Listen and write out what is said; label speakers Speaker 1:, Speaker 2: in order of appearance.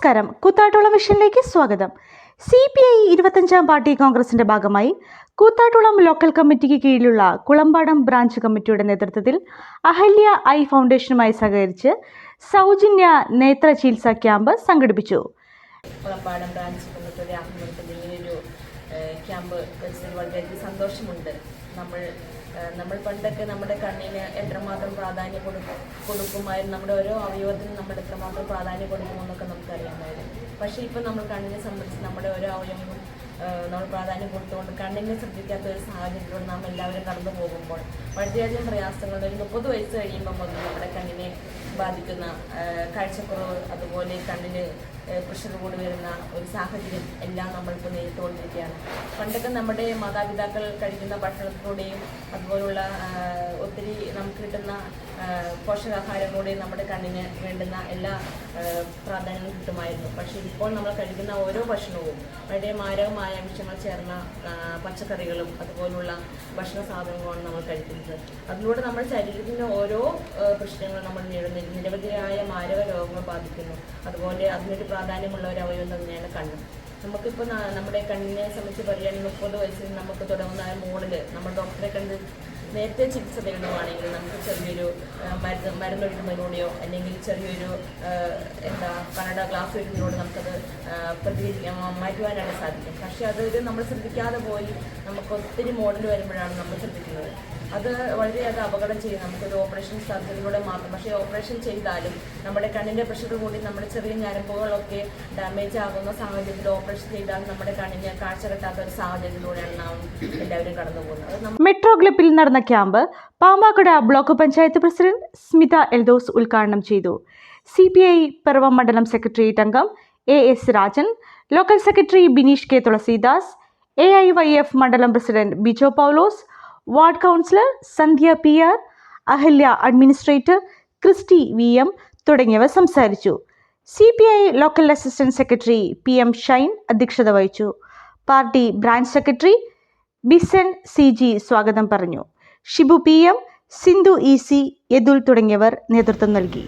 Speaker 1: നമസ്കാരം. കൂത്താട്ടുള്ള മിഷനിലേക്ക് സ്വാഗതം. സി പി ഐ ഇരുപത്തഞ്ചാം പാർട്ടി കോൺഗ്രസിന്റെ ഭാഗമായി കൂത്താട്ടുളം ലോക്കൽ കമ്മിറ്റിക്ക് കീഴിലുള്ള കുളമ്പാടം ബ്രാഞ്ച് കമ്മിറ്റിയുടെ നേതൃത്വത്തിൽ അഹല്യ ഐ ഫൗണ്ടേഷനുമായി സഹകരിച്ച് സൗജന്യ നേത്ര ചികിത്സാ ക്യാമ്പ് സംഘടിപ്പിച്ചു.
Speaker 2: കുളമ്പാടം ബ്രാഞ്ച് കമ്മിറ്റിയുടെ ആഭിമുഖ്യത്തിൽ ക്യാമ്പ് വെച്ചതിൽ വളരെയധികം സന്തോഷമുണ്ട്. നമ്മൾ നമ്മൾ പണ്ടൊക്കെ നമ്മുടെ കണ്ണിന് എത്രമാത്രം പ്രാധാന്യം കൊടുക്കും കൊടുക്കുമായിരുന്നു. നമ്മുടെ ഓരോ അവയവത്തിനും നമ്മൾ എത്രമാത്രം പ്രാധാന്യം കൊടുക്കുമെന്നൊക്കെ നമുക്കറിയാമായിരുന്നു. പക്ഷേ ഇപ്പം നമ്മൾ കണ്ണിനെ സംബന്ധിച്ച് നമ്മുടെ ഓരോ അവയവവും നമ്മൾ പ്രാധാന്യം കൊടുത്തുകൊണ്ട് കണ്ണിനെ ശ്രദ്ധിക്കാത്ത ഒരു സാഹചര്യത്തിലൂടെ നാം എല്ലാവരും കടന്നു പോകുമ്പോൾ വളരെയധികം പ്രയാസങ്ങൾ ഒരു മുപ്പത് വയസ്സ് കഴിയുമ്പോൾ നമ്മുടെ കണ്ണിനെ ബാധിക്കുന്ന കാഴ്ചക്കുറവ് അതുപോലെ കണ്ണിന് പ്രഷർ കൂടി വരുന്ന ഒരു സാഹചര്യം എല്ലാം നമ്മൾക്ക് നേരിട്ടുകൊണ്ടിരിക്കുകയാണ്. പണ്ടൊക്കെ നമ്മുടെ മാതാപിതാക്കൾ കഴിക്കുന്ന ഭക്ഷണത്തിലൂടെയും അതുപോലുള്ള ഒത്തിരി നമുക്ക് കിട്ടുന്ന പോഷകാഹാരങ്ങളുടെയും നമ്മുടെ കണ്ണിന് വേണ്ടുന്ന എല്ലാ പ്രാധാന്യങ്ങളും കിട്ടുമായിരുന്നു. പക്ഷേ ഇപ്പോൾ നമ്മൾ കഴിക്കുന്ന ഓരോ ഭക്ഷണവും വളരെ മാരകമായ അംശങ്ങൾ ചേർന്ന പച്ചക്കറികളും അതുപോലുള്ള ഭക്ഷണ സാധനങ്ങളുമാണ് നമ്മൾ കഴിക്കുന്നത്. അതിലൂടെ നമ്മുടെ ശരീരത്തിന് ഓരോ പ്രശ്നങ്ങളും നമ്മൾ നേരിടുന്ന. നിരവധിയായ മാരക രോഗങ്ങൾ ബാധിക്കുന്നു. അതുപോലെ അതിനൊരു പ്രാധാന്യമുള്ള ഒരു അവയവം തന്നെയാണ് കണ്ണ്. നമുക്കിപ്പോൾ നമ്മുടെ കണ്ണിനെ സംബന്ധിച്ച് പറയുകയാണെങ്കിൽ മുപ്പത് വയസ്സിൽ നമുക്ക് തുടങ്ങുന്ന മോളിൽ നമ്മൾ ഡോക്ടറെ കണ്ട് നേരത്തെ ചികിത്സ തേടുവാണെങ്കിൽ നമുക്ക് ചെറിയൊരു മരുന്ന് മരുന്നൊഴിക്കുന്നതിലൂടെയോ അല്ലെങ്കിൽ ചെറിയൊരു എന്താ കന്നഡ ഗ്ലാസ് വരുന്നതിലൂടെ നമുക്കത് പ്രതികരിക്കാൻ മാറ്റുവാനായിട്ട് സാധിക്കും. പക്ഷേ അതൊരു നമ്മൾ ശ്രദ്ധിക്കാതെ പോയി നമുക്ക് ഒത്തിരി മോഡൽ വരുമ്പോഴാണ് നമ്മൾ ശ്രദ്ധിക്കുന്നത്. അത് വളരെയധികം അപകടം ചെയ്യും. നമുക്കൊരു ഓപ്പറേഷൻ സർജറിയിലൂടെ മാത്രം. പക്ഷേ ഓപ്പറേഷൻ ചെയ്താലും നമ്മുടെ കണ്ണിന്റെ പ്രഷർ കൂടി നമ്മുടെ ചെറിയ ഞരമ്പുകളൊക്കെ ഡാമേജ് ആകുന്ന സാഹചര്യത്തിൽ ഓപ്പറേഷൻ ചെയ്താൽ നമ്മുടെ കണ്ണിന് കാഴ്ച കിട്ടാത്ത ഒരു സാഹചര്യത്തിലൂടെയാണ് നാം എല്ലാവരും കടന്നു പോകുന്നത് അത് നമ്മ-
Speaker 1: മെട്രോ ഗ്ലിപ്പിൽ നടന്ന camp Pampakuda block panchayat president Smitha Eldhose ഉദ്ഘാടനം ചെയ്തു. സി പി ഐ പിറവം മണ്ഡലം സെക്രട്ടേറിയറ്റ് അംഗം A S Rajan local secretary Bineesh K Thulaseedas A I Y F മണ്ഡലം president Bijo Paulose ward councillor Sandhya P R Ahalya administrator Christy V M തുടങ്ങിയവർ സംസാരിച്ചു. C P I local assistant secretary P M Shine അധ്യക്ഷത വഹിച്ചു. Party branch secretary Bisan C G സ്വാഗതം പറഞ്ഞു. Shibu P M Sindhu E C Yadul തുടങ്ങിയവർ നേതൃത്വം നൽകി.